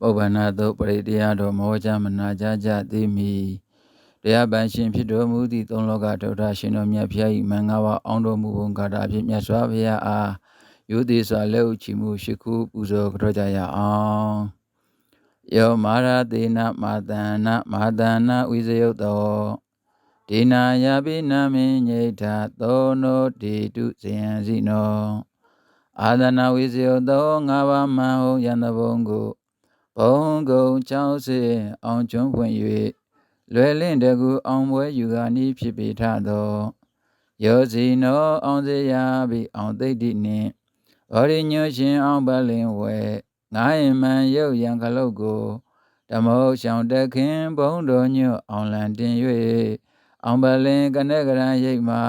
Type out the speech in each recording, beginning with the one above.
ပုဗ္ဗနာသို့ပရိတရားတော်မောကြမနာကြကြသည်မီတရားပန်ရှင်ဖြစ်တော်မူသည့်သုံးလောကဒုဒ္ဒရှင်တော်မြတ်ဖျား၏မင်္ဂဝအောင်တော်မူပုံကာတာဖြင့်မြတ်စွာဘုရားအားယုတိစွာလက်ဥချီမှုရှိခုပူဇော်ကြောကြရအောင်ယောမာရတေနမာတနာမာတနာဝိဇယုတ်တောဒေနာယပိနာမေညိထာသောနောတေတုဇယံစီနောအာဒနာဝိဇယုတ်တောငါးပါးမဟုယန္တဘုံကို ဘုံကုံကြောင်းစေအောင်ကျွန်းဖွင့်၍လွယ်လင့်တကူအောင်ပွဲယူကာနီးဖြစ်ပေထသောယောဇီနောအောင်စေရပြီအောင်သိတိနှင့်ဘောရိညွရှင်အောင်ပလင်ဝဲငားရင်မှန်ရုပ်ရံခလုတ်ကိုဓမ္မောရှောင်းတခင်ဘုံတော်ညွအောင်လန်တင်၍အောင်ပလင်ကနကရန်ရိပ်မှာ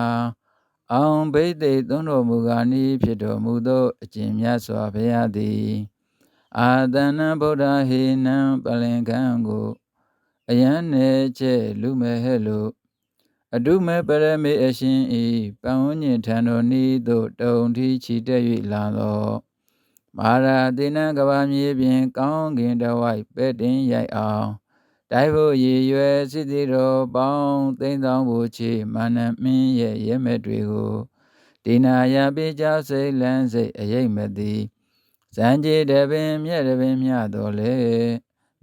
အောင်ဘိသိက်သွန်းတော်မူကာနီးဖြစ်တော်မူသောအကျင့်မြတ်စွာဘုရားသည် အာတနဗုဒ္ဓဟေနံပလင်ကံကိုအယံနေကျဲလူမဲ့ဟဲ့လို့အတုမဲ့ပရမေအရှင်ဤပံဝဉ္ဉထံတော်ဤသို့တုံထီချီတက်၍လာသောမာရာတိနံကဘာမြေပြင်ကောင်းကင်တဝိုက်ပဲ့တင်ရိုက်အောင်တိုက်ဖို့ရည်ရွယ်စစ်တီတော်ပေါင်းသိမ့်သောဘူချေမာနမင်းရဲ့ရဲမဲ့တွေကိုဒီနာယပိကြစိတ်လန်းစိတ်အယိတ်မသည်ဇံ ကြေတပင်မြဲ့တပင်မြတော်လေ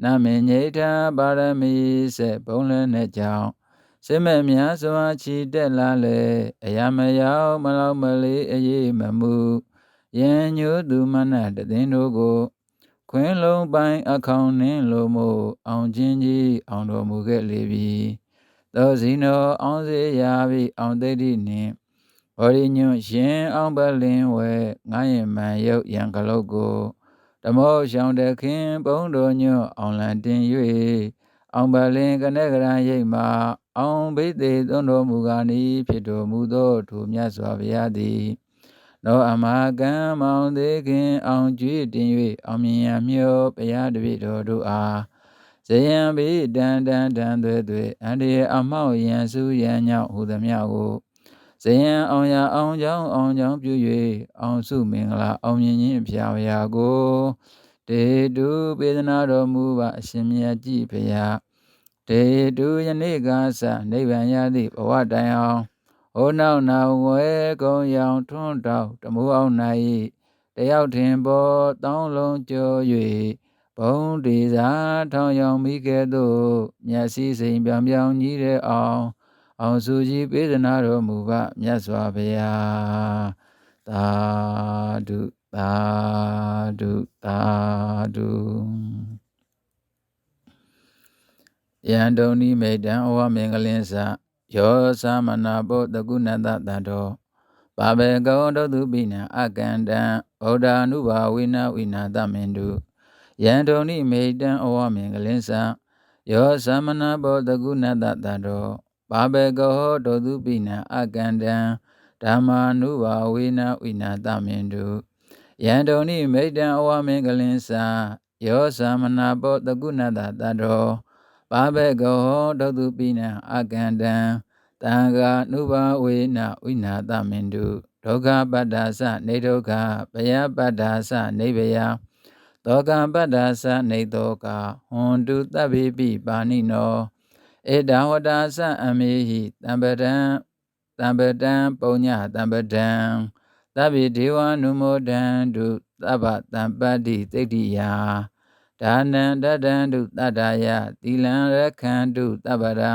နမင်ညိထာပါရမီဆက်ဘုံလည်းနဲ့ကြောင့်စစ်မဲ့များစွာချီတက်လာလေအယမရောက်မလောက်မလေးအေးမမှုယံညိုသူမနတည်င်းတို့ကို ခွင်းလုံးပိုင်းအခေါင်နှင်းလိုမို့အောင်ချင်းကြီးအောင်တော်မူခဲ့လေပြီသောစီနောအောင်စေရာပြီအောင်သိတိနှင့် ဘောရိညွန့်ရှင်အောင်ပလင်းဝဲငားရင်မှန်ရုပ်ရံကလုတ်ကိုဓမောရှောင်းတခင်ဘုံတော်ညွန့်အောင်လန်တင်၍အောင်ပလင်းကနကရန်ရိပ်မှာအောင်ဘိသေသွန်းတော်မူကားနီဖြစ်တော်မူသောထိုမြတ်စွာဘုရားသည်နောအမကံမောင်သေးခင်အောင်ကြွေးတင်၍အောင်မြင်ရမြောဘုရားတပည့်တော်တို့အားဇယံဘိတန်တန်တန်သွဲသွဲအန္တရာအမောက်ရန်စုရန်ညောင်းဟူသည်များကို ဇယံအောင်ရအောင်ကြောင်းအောင်ကြောင်းပြု၍အောင်စုမင်္ဂလာအောင်မြင်ခြင်းဖျားဖျားကိုတေတုပေဒနာတော်မူပါအရှင်မြတ်ကြီးဖျားတေတုယနေ့ကစနိဗ္ဗာန်ရသည့်ဘဝတိုင်အောင်ဟောနောက်နောက်ဝဲကုံရောင်ထွန်းတောက်တမိုးအောင်၌တယောက်ထင်ပေါ်တောင်းလုံးကြော၍ဘုံဒီစာထောင်ရောင်မိကဲ့သို့မျက်စိစိမ်ပြောင်ပြောင်ကြီးတဲ့အောင် အောင်စုကြည်ပေးသနာတော်မူပါမြတ်စွာဘုရားသာဓုသာဓုသာဓုယံတုန်ဤမေတံဩဝမင်္ဂလင်းစာယောသမနာဘောတကုဏတတတောဘာဘေကောဒုတုပိနံအကန္တံဗုဒ္ဓ ानु ဘာဝိနဝိနာတမင်တုယံတုန်ဤမေတံဩဝမင်္ဂလင်းစာယောသမနာဘောတကုဏတတတော ဘာဘေကောဒုတုပိနံအကန္တံဓမ္မာနုဘာဝေနဝိနာတမင်တုယံတုန်ဤမေတံဩဝမင်္ဂလင်းစာယောသမနာဘောတကုဏတတတောပါဘေကောဒုတုပိနံအကန္တံတံဃာနုဘဝေနဝိနာသမင်တုဒုက္ခပတ္တာသနေဒုက္ခဘယပတ္တာသနေဘယသောကပတ္တာသနေသောကဟွန်တုတဗ္ဗေပိပါဏိနော ဧတဝတာသအမေဟိတံပဒံတံပဒံပုညတံပဒံသဗ္ဗေဒေဝနုမောဒံတုသဗ္ဗတံပတ္တိသိတ္တိယဒါနံတတံတုတတ္တယသီလံရခန္တုတပ္ပရံ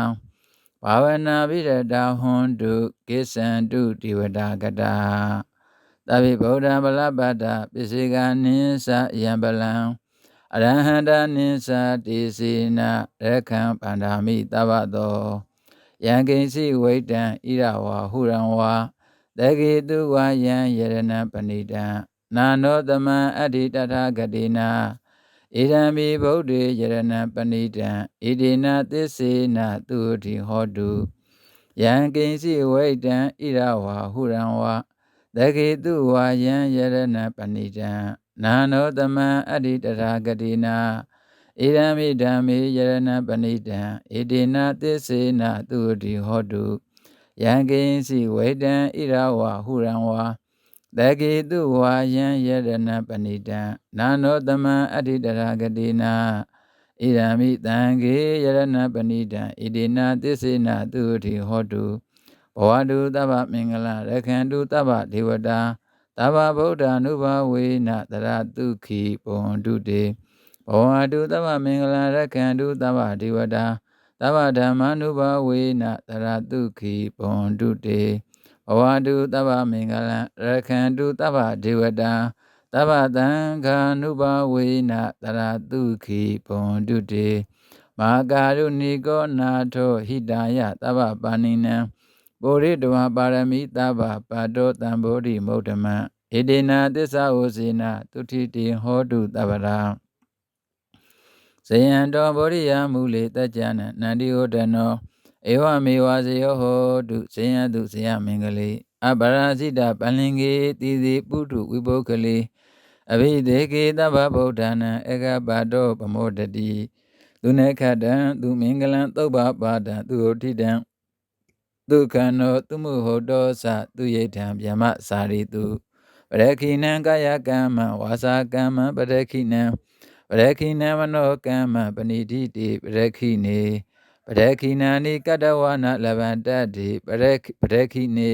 ဘာဝနာပိရတာဟွန်တုကိစ္ဆန္တုဒီဝတာကတာသဗ္ဗေဗုဒ္ဓဗလပတ္တပစ္စေကနိသယံပလံ အရဟန္တာနိသတိစေနရခံပန္ဒာမိတဗ္ဗတောယံကိဉ္စီဝိတံဣရဝါဟုရံဝါတကေတုဝါယံယရဏပဏိတံနာနောတမံအဋ္ဌိတထာဂတိနာဣဒံမိဗုဒ္ဓေယရဏပဏိတံဣတိနာသစ္စေနသူတိဟောတုယံကိဉ္စီဝိတံဣရဝါဟုရံဝါတကေတုဝါယံယရဏပဏိတံ နာနောတမံအဋ္ဌိတရာဂတိနာဣဒံမိဓမ္မေယရဏပဏိတံဣတိနာသစ္စေနသူတိဟောတုယံကိဉ္စီဝိတံဣရဝါဟုရံဝါတကေတုဝါယံယရဏပဏိတံနာနောတမံအဋ္ဌိတရာဂတိနာဣရမိတံကေယရဏပဏိတံဣတိနာသစ္စေနသူတိဟောတုဘဝတုတဗ္ဗမင်္ဂလရခန္တုတဗ္ဗဒေဝတာ တဗ္ဗဗုဒ္ဓ ानु ဘဝေနတရတုခိပွန်တုတေဘဝတုတဗ္ဗမင်္ဂလရခန္တုတဗ္ဗဒေဝတာတဗ္ဗဓမ္မာနုဘဝေနတရတုခိပွန်တုတေဘဝတုတဗ္ဗမင်္ဂလရခန္တုတဗ္ဗဒေဝတာတဗ္ဗတံခာနုဘဝေနတရတုခိပွန်တုတေမာကာရုဏီကောနာထောဟိတာယတဗ္ဗပါဏိနံ ပုရိတဝပါရမိတဗ္ဗပါတောတံဘောဓိမௌဓမံဣတိနာသစ္စာဝစေနတုတိတိဟောတုတဗ္ဗရာဇယံတောဗောဓိယမူလေတကြနနန္တိဟောတနောဧဝမေဝဇယောဟောတုဇယံတုဇယမင်္ဂလေအပရာဇိတပလင်္ကေတိတိပုထုဝိပုဂ္ဂလေအဘိဒေကေတဗ္ဗဗုဒ္ဓနာဧကပါတောပမောတတိသူနေခတံသူမင်္ဂလံသုဗ္ဗပါဒံသူဟောတိတံ ဒုက္ခနောသူမှုဟောတောသသူယိထံဗျမစာရိတုပရခိနံကာယကမ္မဝါစာကမ္မပရခိနံပရခိနံမနောကမ္မပဏိတိတိပရခိနေပရခိနာနိကတဝနာလဗန္တတိပရပရခိနေ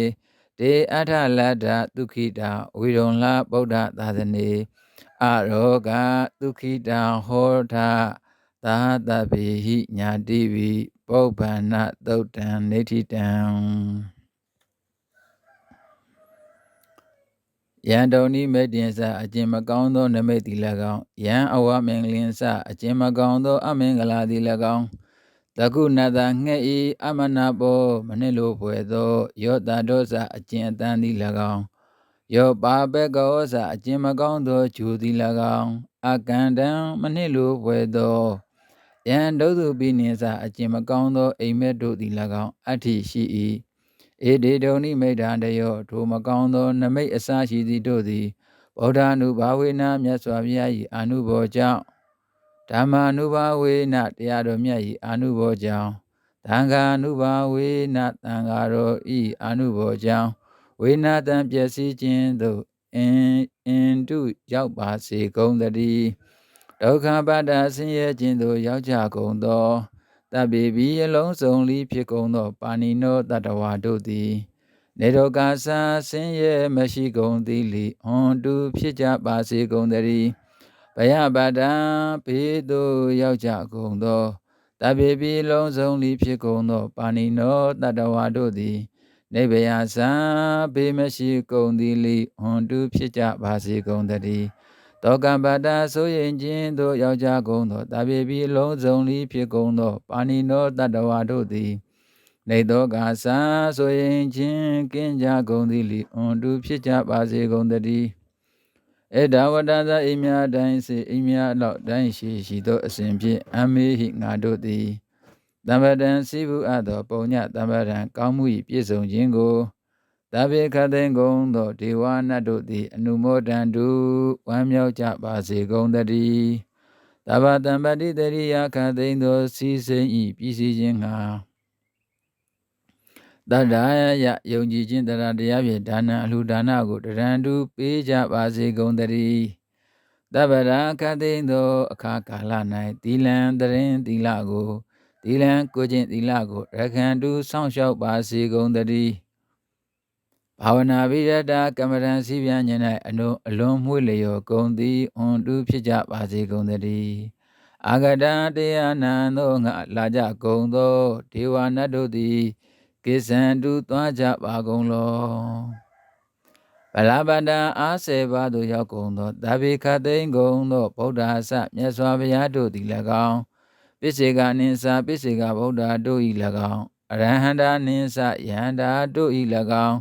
တေအထလတ္တဒုခိတာဝိရုံလဗုဒ္ဓသာသနေအရောဂဒုခိတာဟောတာ သာတပိဟိညာတိဝိပုဗ္ဗန္နသုတ်တံနေတိတံယံတုန်ဤမေတ္တင်စအကျင့်မကောင်းသောနမိတ်တိ၎င်းယံအဝမင်္ဂလင်စအကျင့်မကောင်းသောအမင်္ဂလာတိ၎င်းတကုဏတငှဲ့ဤအမနာဘောမနစ်လိုဖွယ်သောယောတာဒောစအကျင့်အတန်တိ၎င်းယောပါပကောစအကျင့်မကောင်းသောဂျူတိ၎င်းအကန္တံမနစ်လိုဖွယ်သော ယံဒုသုပိနိစအကျင့်မကောင်းသောအိမ်မက်တို့သည်၎င်းအဋ္ဌိရှိ၏ဧဒေဒုန်ိမိတ်တံတယောထိုမကောင်းသောနမိတ်အစရှိသည်တို့သည်ဗုဒ္ဓ ानु ဘာဝေနမြတ်စွာဘုရား၏အာနုဘောကြောင့်ဓမ္မာနုဘာဝေနတရားတော်မြတ်၏အာနုဘောကြောင့်သံဃာနုဘာဝေနသံဃာတော်၏အာနုဘောကြောင့်ဝေနတံပျက်စီးခြင်းသို့အင်အင်တုရောက်ပါစေကုန်သတည်း ဒုက္ခပါဒဆင်းရဲခြင်းသို့ရောက်ကြကုန်သောတပိဘီအလုံးစုံလီဖြစ်ကုန်သော ပါဏိနောတတဝါတို့သည်နေရောကာသဆင်းရဲမရှိကုန်သည်လီဟွန်တူဖြစ်ကြပါစေကုန်သတည်းဘယပါဒံဘေးသို့ရောက်ကြကုန်သောတပိဘီလုံးစုံလီဖြစ်ကုန်သော ပါဏိနောတတဝါတို့သည်နေဗယသံဘေးမရှိကုန်သည်လီဟွန်တူဖြစ်ကြပါစေကုန်သတည်း တောကံပါတာဆိုရင်ချင်းသို့ယောက်ျားကုန်သောတပေပြီလုံးစုံလီဖြစ်ကုန်သောပါဏိနောတတဝါတို့သည်နေသောကာသဆိုရင်ချင်းကင်းကြကုန်သည်လီအွန်တူဖြစ်ကြပါစေကုန်တည်းဧဒဝတ္တသအိမြတိုင်းစေအိမြလောက်တိုင်းရှိရှိသောအစဉ်ဖြင့်အမေဟိငါတို့သည်တမ္ပတံစိဘူးအပ်သောပုံညတမ္ပတံကောင်းမှု၏ပြည့်စုံခြင်းကို တဘေခသိင်ကုံသောဒေဝနတ်တို့သည်အနုမောဒံတုဝမ်းမြောက်ကြပါစေကုန်တည်းတဘာတံပတိတရိယခသိင်သောစီစိန်ဤပြည်စည်းခြင်းငှာတတ္တာယယုံကြည်ခြင်းတရားတရားဖြင့်ဒါနအလှဒါနကိုတရံတုပေးကြပါစေကုန်တည်းတဗ္ဗရာခသိင်သော အခါကာလ၌သီလံတရင်သီလကိုသီလံကိုခြင်းသီလကိုရခန္တုစောင့်ရှောက်ပါစေကုန်တည်း ဘာဝနာပိရတာကမ္မရန်စီပြန်ည၌အလုံးအလုံးမှုလျောဂုံသည်အွန်တူဖြစ်ကြပါစေကုန်သတည်းအာဂတတရားနံသောငါလာကြကုန်သောဒေဝနတ်တို့သည်ကိစ္ဆံတူသွားကြပါကုန်လောဗလာပဒံအားစေပါသို့ရောက်ကုန်သောတဗေခသိင်ကုန်သောဗုဒ္ဓအစမြတ်စွာဘုရားတို့သည်၎င်းပိစေကနိသပိစေကဗုဒ္ဓတို့၏၎င်းအရဟန္တာနိသယန္တာတို့၏၎င်း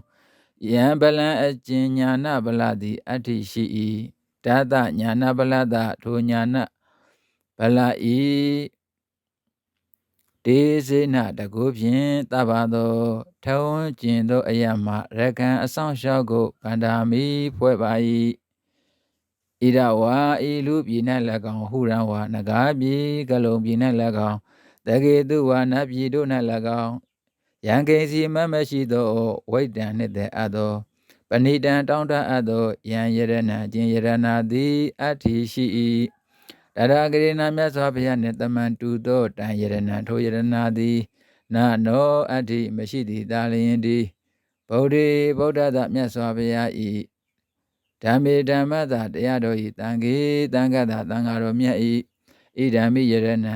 ယံပလံအကျဉ်ညာနာပလသည်အဋ္ဌိရှိ၏တသညာနာပလတထိုညာနာပလဤဒေစေနတကုဖြင့်တပါသောထုံးကျင်သောအယမရကံအဆောင်ရှောက်ကိုဗန္ဒာမိဖွဲ့ပါ၏ဣရဝါဤလူပြည်၌၎င်းဟုရံဝါနဂါပြည်ကလုံပြည်၌၎င်းတကေတုဝါနတ်ပြည်တို့၌၎င်း ယံကိစီမမရှိသောဝိတ္တံနှင့်တဲ့အသောပဏိတံတောင်းတအပ်သောယံယရဏအကျင်ယရဏသည်အတ္တိရှိ၏တရာဂရိနာမြတ်စွာဘုရားနှင့်တမန်တူသောတံယရဏထိုယရဏသည်နာနောအတ္တိမရှိသည်တာလျင်ဒီဗုဒ္ဓေဗုဒ္ဓသာမြတ်စွာဘုရားဤဓမ္မေဓမ္မသာတရားတော်ဤတံခေတံဃတာတံဃာတော်မြတ်ဤဣဒံမိယရဏ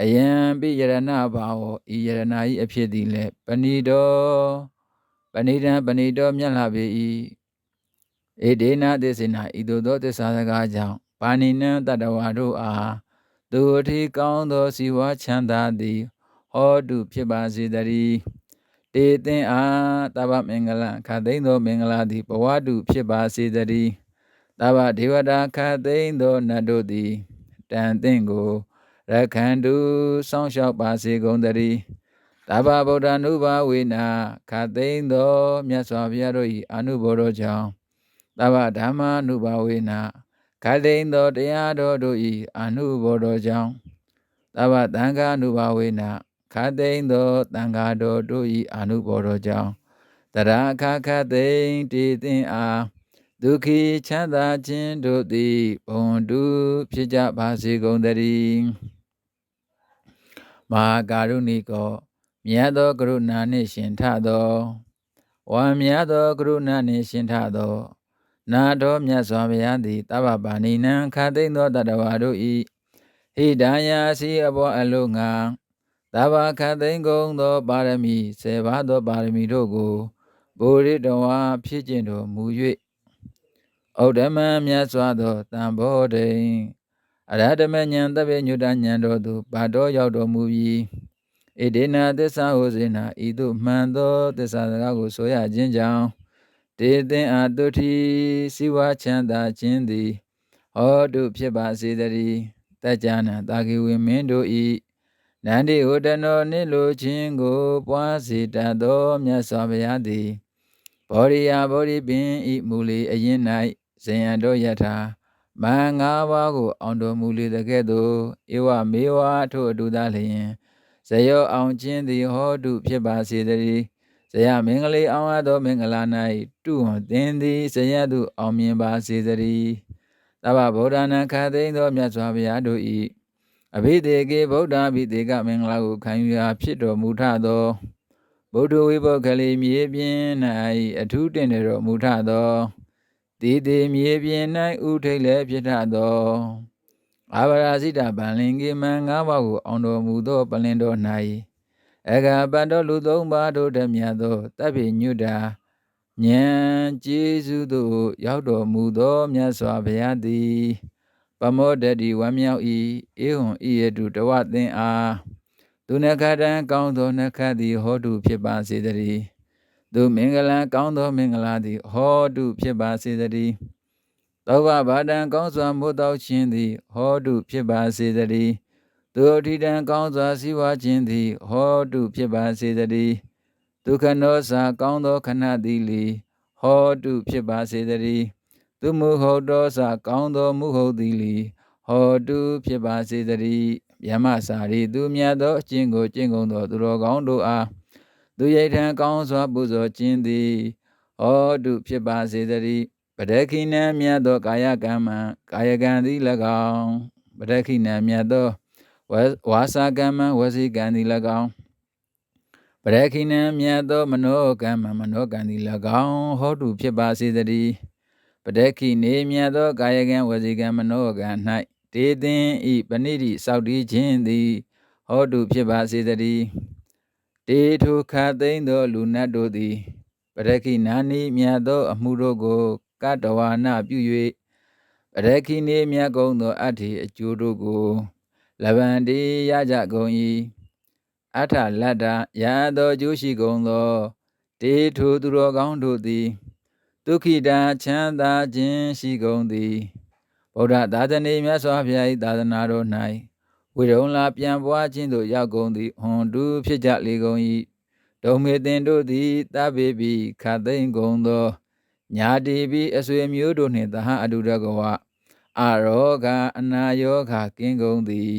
အယံပိယရဏဘာဝဤယရဏဤအဖြစ်သည်လည်းပဏိတောပဏိတံပဏိတောမြတ်လာပေ၏ဧဒေနသစ္စေနဤသို့သောသစ္စာစကားကြောင့်ပါဏိနံတတဝါတို့အားသူအထိကောင်းသောစီဝါချမ်းသာသည်ဟောတုဖြစ်ပါစေတည်းတေသင်အားတဗ္ဗမင်္ဂလခသိမ့်သောမင်္ဂလာသည်ဘဝတုဖြစ်ပါစေတည်းတဗ္ဗဒေဝတာခသိမ့်သောနတ်တို့သည်တန်သင်ကို ရခန္တုစောင့်ရှောက်ပါစေကုန်တည်းတဗ္ဗဗုဒ္ဓ ानु ဘာဝေနာခသိမ့်သောမြတ်စွာဘုရားတို့၏အနုဘောတော်ကြောင့်တဗ္ဗဓမ္မာနုဘာဝေနာခသိမ့်သောတရားတော်တို့၏အနုဘောတော်ကြောင့်တဗ္ဗသံဃာနုဘာဝေနာခသိမ့်သောတံဃာတော်တို့၏အနုဘောတော်ကြောင့်တရာခခသိမ့်တည်သင်အားဒုက္ခိချမ်းသာခြင်းတို့သည်ဘုံတုဖြစ်ကြပါစေကုန်သတည်း မဟာကာရုဏိကောမြတ်သောကရုဏာနှင့်ရှင်ထသောဝါမြတ်သောကရုဏာနှင့်ရှင်ထသော နာတော်မြတ်စွာဘုရားသည်တဗ္ဗပါဏိနံခသိမ့်သောတတဝါတို့၏ဟိဒါယစီအဘောအလုံးငါသဗ္ဗခသိမ့်ကုန်သောပါရမီဆေပါသောပါရမီတို့ကိုဘုရိတဝါဖြစ်ခြင်းတော်မူ၍ဩဒမံမြတ်စွာသောတံဘောဓိ အရဟတမဉဏ်တပည့်ညုတဉဏ်တော်သူဘာတော်ရောက်တော်မူပြီးဣဒေနာသစ္စာဟောစေနာဤသို့မှန်သောသစ္စာစကားကိုဆိုရခြင်းကြောင့်တေသင်အာတုတိစိဝါချမ်းသာခြင်းသည်ဟောတုဖြစ်ပါစေတည်းတကြနာတာဂေဝေမင်းတို့ဤနန္ဒီဟောတနောနိလိုခြင်းကိုပွားစေတတ်သောမြတ်စွာဘုရားသည်ဘောရိယဘောရိပင်ဤမူလီအရင်၌ဇယံတော်ယထာ မဟာငါးပါးကိုအောင်တော်မူလေတဲ့ကဲ့သို့ဧဝမေဝထို့အတူသာလျင်ဇယောအောင်ခြင်းသည်ဟောတုဖြစ်ပါစေတည်းဇယမင်္ဂလိအောင်အပ်သောမင်္ဂလာ၌တုဟောသင်သည်ဇယတုအောင်မြင်ပါစေတည်းသဗ္ဗဗုဒ္ဓနာခသိမ့်သောမြတ်စွာဘုရားတို့၏အဘိဓေကေဗုဒ္ဓဘိတေကမင်္ဂလာကိုခံယူရာဖြစ်တော်မူထသောဗုဒ္ဓဝိဘောကလေးမြေပြင်၌အထူးတင်တော်မူထသော တေတေမြေပြင်၌ဥထိတ်လည်းဖြစ်ထသောအာဗရာဇိတဗန္လင်ကေမံ၅ပါးကိုအောင်တော်မူသောပလင်တော်၌အဂပတ္တောလူသုံးပါးတို့တည်းမြတ်သောတပ်ပိညုတာဉာဏ်ကျေးဇူးသို့ရောက်တော်မူသောမြတ်စွာဘုရားသည် ပမောတတိဝမ်းမြောက်၏ဧဝံဤယတုတဝသင်အားသူနခတံကောင်းသောနခတ်သည်ဟောတုဖြစ်ပါစေတည်း သူမင်္ဂလံကောင်းသောမင်္ဂလာသည်ဟောတုဖြစ်ပါစေတည်းသောဘဘာတံကောင်းစွာမို့တောက်ခြင်းသည်ဟောတုဖြစ်ပါစေတည်းသူအထိတံကောင်းစွာစည်းဝါခြင်းသည်ဟောတုဖြစ်ပါစေတည်းဒုက္ခနောစာကောင်းသောခဏသည်လီဟောတုဖြစ်ပါစေတည်းသူမူဟုတ်သောစာကောင်းသောမူဟုတ်သည်လီဟောတုဖြစ်ပါစေတည်းယမစာရီသူမြတ်သောအကျင့်ကိုကျင့်ကုန်သောသူတော်ကောင်းတို့အား သူရိဋ္ဌံကောင်းစွာပူဇော်ခြင်းသည်ဟောတုဖြစ်ပါစေတည်းပဒခိနံမြတ်သောကာယကံမှကာယကံသည်၎င်းပဒခိနံမြတ်သောဝါစာကံမှဝစီကံသည်၎င်းပရခိနံမြတ်သောမနောကံမှမနောကံသည်၎င်းဟောတုဖြစ်ပါစေတည်းပဒခိနေမြတ်သောကာယကံဝစီကံမနောကံ၌တေသင်ဤပဏိတိစောက်တည်ခြင်းသည်ဟောတုဖြစ်ပါစေတည်း တေထုခသိမ့်သောလူနတ်တို့သည်ပရခိနာနိမြတ်သော အမှုတို့ကိုကတဝါနပြု၍ပရခိနေမြတ်ကုံသောအတ္ထိအကျိုးတို့ကိုလဗန္တိရကြကုန်၏အထလတ္တရသောကျိုးရှိကုန်သောတေထုသူတော်ကောင်းတို့သည်ဒုက္ခိတာချမ်းသာခြင်းရှိကုန်သည်ဗုဒ္ဓသာသနေမြတ်စွာဘုရား၏သာသနာတော်၌ ဝိရုံလာပြန်ပွားခြင်းသို့ရောက်ကုန်သည်ဟွန်တူဖြစ်ကြလေကုန်၏ဒုံမေတင်တို့သည်တပေပိခသိမ့်ကုန်သောညာတိပိအဆွေမျိုးတို့နှင့်သဟအတုတကဝအရောဂအနာယောဂကင်းကုန်သည်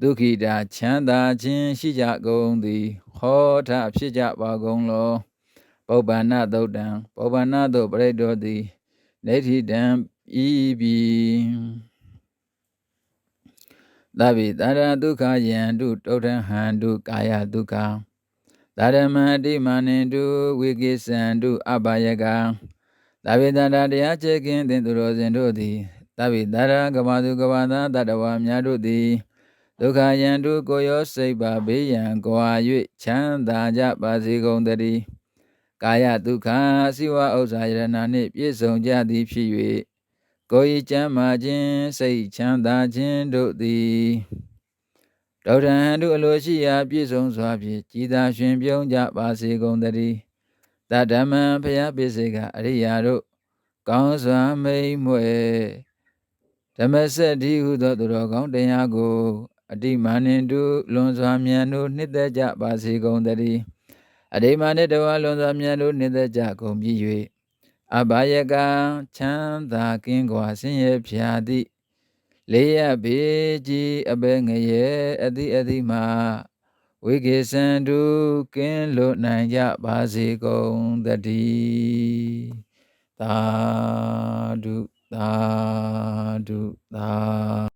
ဒုက္ခိတာချမ်းသာခြင်းရှိကြကုန်သည်ဟောထဖြစ်ကြပါကုန်လောပုပ္ပန္နသုတ်တံပုပ္ပန္နသုတ်ပရိတ္တောတိနေတိတံဤပြီ သဗ္ဗေတာရဒုက္ခယံတုတုဋ္ဌဟံတုကာယဒုက္ခသာရမအတိမာနိတုဝိကိသံတုအဘယကသဗ္ဗေတရာတရားချေခင်သင်သူတော်စင်တို့သည်သဗ္ဗေတရာကဘာသူကဘာသာတတဝါများတို့သည်ဒုက္ခယံတုကိုရောစိတ်ပါဘေးရန်ကွာ၍ချမ်းသာကြပါစေကုန်တည်းကာယဒုက္ခအစိဝဥစ္စာယရဏနှင့်ပြည့်စုံကြသည်ဖြစ်၍ ကိုယ်ဤချမ်းမာခြင်းစိတ်ချမ်းသာခြင်းတို့သည်ဒေါရဟန်တို့အလိုရှိရာပြည့်စုံစွာဖြင့်ကြည်သာရှင်ပြုံးကြပါစေကုန်တည်းတတ္တမံဖျားပိစေကအရိယာတို့ကောင်းစွာမိမ့်မွဲဓမ္မစက်ဒီဟုသောသူတော်ကောင်းတရားကိုအတိမာနင်တုလွန်စွာမြန်တို့နှစ်သက်ကြပါစေကုန်တည်းအတိမာနှင့်တဝါလွန်စွာမြန်တို့နှစ်သက်ကြကုန်ပြီ၍ အဘယကချမ်းသာကင်းကွာဆင်းရဲဖြာသည့်လေးရပေကြီးအဘဲငရဲအတိအတိမှာဝိကေသံတုကင်းလွတ်နိုင်ကြပါစေကုန်တည်းသာဓုသာဓုသာ